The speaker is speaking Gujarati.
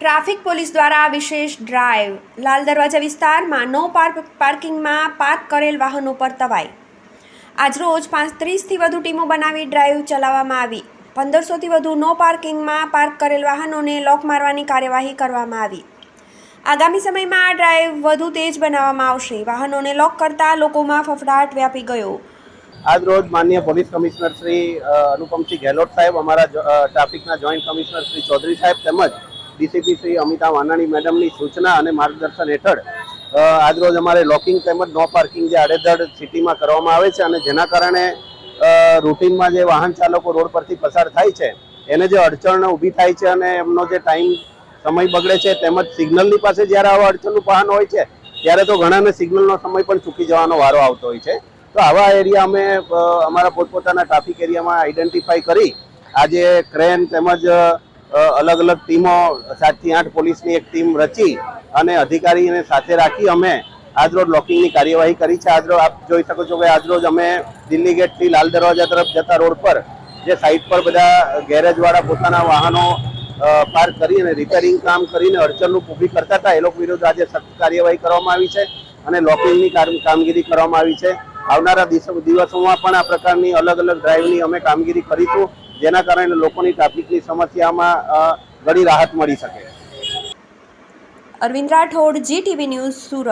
ટ્રાફિક પોલીસ દ્વારા વિશેષ ડ્રાઈવ. લાલ દરવાજા વિસ્તારમાં નો પાર્ક, પાર્કિંગમાં પાર્ક કરેલ વાહનો પર તવાઈ. આજરોજ પાંત્રીસથી વધુ ટીમો બનાવી ડ્રાઈવ ચલાવવામાં આવી. પંદરસોથી વધુ નો પાર્કિંગમાં પાર્ક કરેલ વાહનોને લોક મારવાની કાર્યવાહી કરવામાં આવી. આગામી સમયમાં આ ડ્રાઈવ વધુ તેજ બનાવવામાં આવશે. વાહનોને લોક કરતા લોકોમાં ફફડાટ વ્યાપી ગયો. આજ રોજ માન્ય પોલીસ કમિશનર શ્રી અનુપમસિંહ ગેહલોત સાહેબ, અમારા ટ્રાફિકના જોઈન્ટ કમિશનર શ્રી ચૌધરી સાહેબ તેમજ ડીસીપી શ્રી અમિતા વાનાણી મેડમની સૂચના અને માર્ગદર્શન હેઠળ આજરોજ અમારે લોકિંગ તેમજ નો પાર્કિંગ જે આડેધડ સિટીમાં કરવામાં આવે છે અને જેના કારણે રૂટીનમાં જે વાહન ચાલકો રોડ પરથી પસાર થાય છે, એને જે અડચણ ઊભી થાય છે અને એમનો જે ટાઈમ સમય બગડે છે તેમજ સિગ્નલની પાસે જ્યારે આવા અડચણનું વાહન હોય છે, ત્યારે તો ઘણાને સિગ્નલનો સમય પણ ચૂકી જવાનો વારો આવતો હોય છે. તો આવા એરિયા અમે અમારા પોતપોતાના ટ્રાફિક એરિયામાં આઈડેન્ટિફાઈ કરી, આજે ક્રેન તેમજ અલગ અલગ ટીમો સાતથી આઠ પોલીસની એક ટીમ રચી અને અધિકારીને સાથે રાખી અમે આજરોજ લોકિંગની કાર્યવાહી કરી છે. આજરોજ આપ જોઈ શકો છો કે આજરોજ અમે દિલ્હી ગેટથી લાલ દરવાજા તરફ જતા રોડ પર જે સાઈડ પર બધા ગેરેજવાળા પોતાના વાહનો પાર્ક કરી અને રિપેરિંગ કામ કરીને અડચણનું ઊભી કરતા હતા. એ લોકો વિરુદ્ધ આજે સખત કાર્યવાહી કરવામાં આવી છે અને લોકિંગની કામ- કામગીરી કરવામાં આવી છે. આવનારા દિવસો, દિવસોમાં પણ આ પ્રકારની અલગ અલગ ડ્રાઈવની અમે કામગીરી કરીશું. જેના કારણે લોકોની ટ્રાફિકની સમસ્યામાં ઘણી રાહત મળી શકે. Arvind Rathod, Zee TV news Surat.